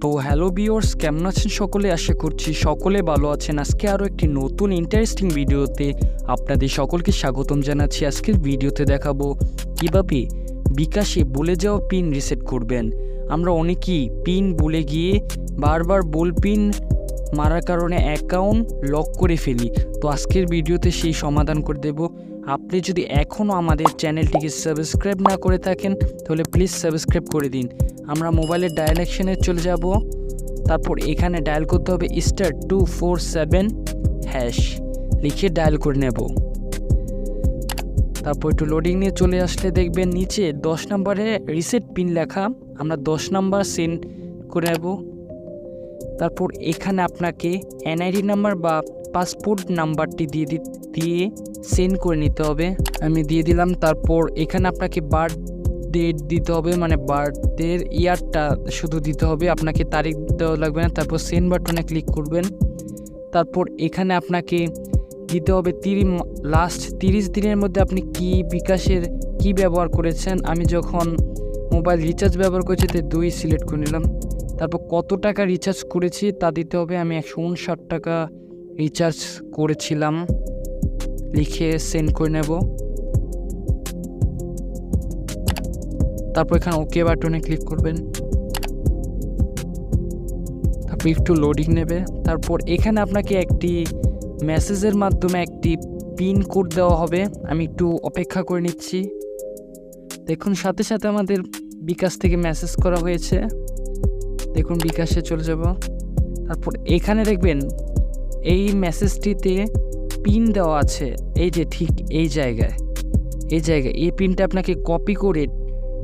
তো হ্যালো বিওর্স কেমন আছেন সকলে? আশা করছি সকলে ভালো আছেন। আজকে আরও একটি নতুন ইন্টারেস্টিং ভিডিওতে আপনাদের সকলকে স্বাগতম জানাচ্ছি। আজকের ভিডিওতে দেখাবো কীভাবে বিকাশে বলে যাওয়া পিন রিসেট করবেন। আমরা অনেকেই পিন বলে গিয়ে বারবার বল পিন মারার কারণে অ্যাকাউন্ট লক করে ফেলি। তো আজকের ভিডিওতে সেই সমাধান করে দেব। আপনি যদি এখনও আমাদের চ্যানেলটিকে সাবস্ক্রাইব না করে থাকেন, তাহলে প্লিজ সাবস্ক্রাইব করে দিন। আমরা মোবাইলের ডায়াল অ্যাকশনে চলে যাব। তারপর এখানে ডায়াল করতে হবে star two four seven hash লিখে ডায়াল করে নেব। তারপর একটু লোডিং নিয়ে চলে আসলে দেখবেন নিচে দশ নম্বরে রিসেট পিন লেখা। আমরা দশ নাম্বার সেন্ড করে নেব। তারপর এখানে আপনাকে এনআইডি নাম্বার বা পাসপোর্ট নাম্বারটি দিয়ে দিয়ে সেন্ড করে নিতে হবে। আমি দিয়ে দিলাম। তারপর এখানে আপনাকে বার্থ ডেট দিতে হবে মানে বার্থডের ইয়ারটা শুধু দিতে হবে, আপনাকে তারিখ দেওয়া লাগবে না, তারপর সেন্ড বাটনে ক্লিক করবেন, তারপর এখানে আপনাকে দিতে হবে তিরিশ লাস্ট তিরিশ দিনের মধ্যে আপনি কি বিকাশের কি ব্যবহার করেছেন, আমি যখন মোবাইল রিচার্জ ব্যবহার করেছি তাই দুই সিলেক্ট করে নিলাম, তারপর কত টাকা রিচার্জ করেছি, তা দিতে হবে, আমি একশো উনষাট টাকা রিচার্জ করেছিলাম, লিখে সেন্ড করে নেব। তারপর এখানে ওকে বাটনে ক্লিক করবেন। তারপর একটু লোডিং নেবে। তারপর এখানে আপনাকে একটি মেসেজের মাধ্যমে একটি পিন কোড দেওয়া হবে। আমি একটু অপেক্ষা করে নিচ্ছি। দেখুন, সাথে সাথে আমাদের বিকাশ থেকে মেসেজ করা হয়েছে। দেখুন, বিকাশে চলে যাব। তারপর এখানে দেখবেন, এই মেসেজটিতে পিন দেওয়া আছে। এই যে ঠিক এই জায়গায়। এই জায়গায় এই পিনটা আপনাকে কপি করে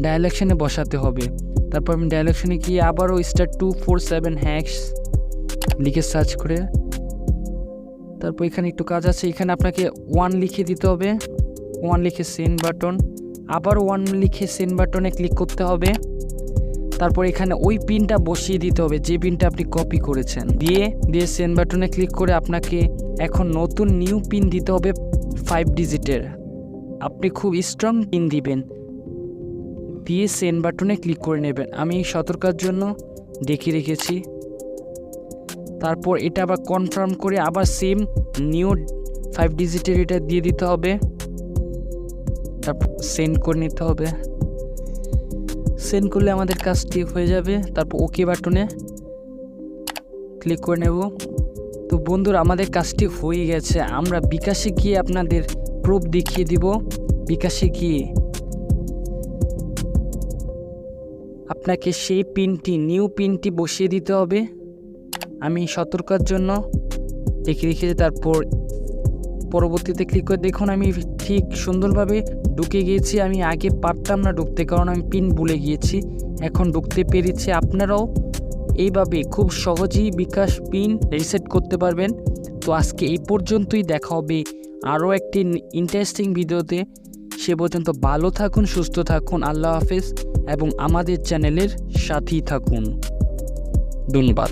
ডায়ালেকশনে বসাতে হবে। তারপর আমি ডায়ালেকশনে গিয়ে আবারও star two four seven hash লিখে সার্চ করে। তারপর এখানে একটু কাজ আছে, এখানে আপনাকে ওয়ান লিখে দিতে হবে। ওয়ান লিখে সেন্ড বাটন আবার ওয়ান লিখে সেন্ড বাটনে ক্লিক করতে হবে। তারপর এখানে ওই পিনটা বসিয়ে দিতে হবে, যে পিনটা আপনি কপি করেছেন। দিয়ে দিয়ে সেন্ড বাটনে ক্লিক করে আপনাকে এখন নতুন নিউ পিন দিতে হবে ফাইভ ডিজিটের আপনি খুব স্ট্রং পিন দিবেন। দিয়ে সেন্ড বাটনে ক্লিক করে নেবেন। আমি সতর্কার জন্য দেখিয়ে রেখেছি। তারপর এটা আবার কনফার্ম করে আবার সেম নিউ ফাইভ ডিজিটের এটা দিয়ে দিতে হবে। তারপর সেন্ড করে নিতে হবে। সেন্ড করলে আমাদের কাজটি হয়ে যাবে। তারপর ওকে বাটনে ক্লিক করে নেব। তো বন্ধুরা, আমাদের কাজটি হয়ে গেছে। আমরা বিকাশে গিয়ে আপনাদের প্রুফ দেখিয়ে দিব। বিকাশে গিয়ে আপনাকে সেই পিনটি নিউ পিনটি বসিয়ে দিতে হবে। আমি সতর্কার জন্য রেখেছি তারপর পরবর্তীতে ক্লিক করে দেখুন, আমি ঠিক সুন্দরভাবে ঢুকে গিয়েছি। আমি আগে পারতাম না ঢুকতে, কারণ আমি পিন ভুলে গিয়েছি। এখন ঢুকতে পেরেছি। আপনারাও এইভাবে খুব সহজেই বিকাশ পিন রিসেট করতে পারবেন। তো আজকে এই পর্যন্তই, দেখা হবে আরও একটি ইন্টারেস্টিং ভিডিওতে সে পর্যন্ত ভালো থাকুন, সুস্থ থাকুন। আল্লাহ হাফেজ। এবং আমাদের চ্যানেলের সাথেই থাকুন। ধন্যবাদ।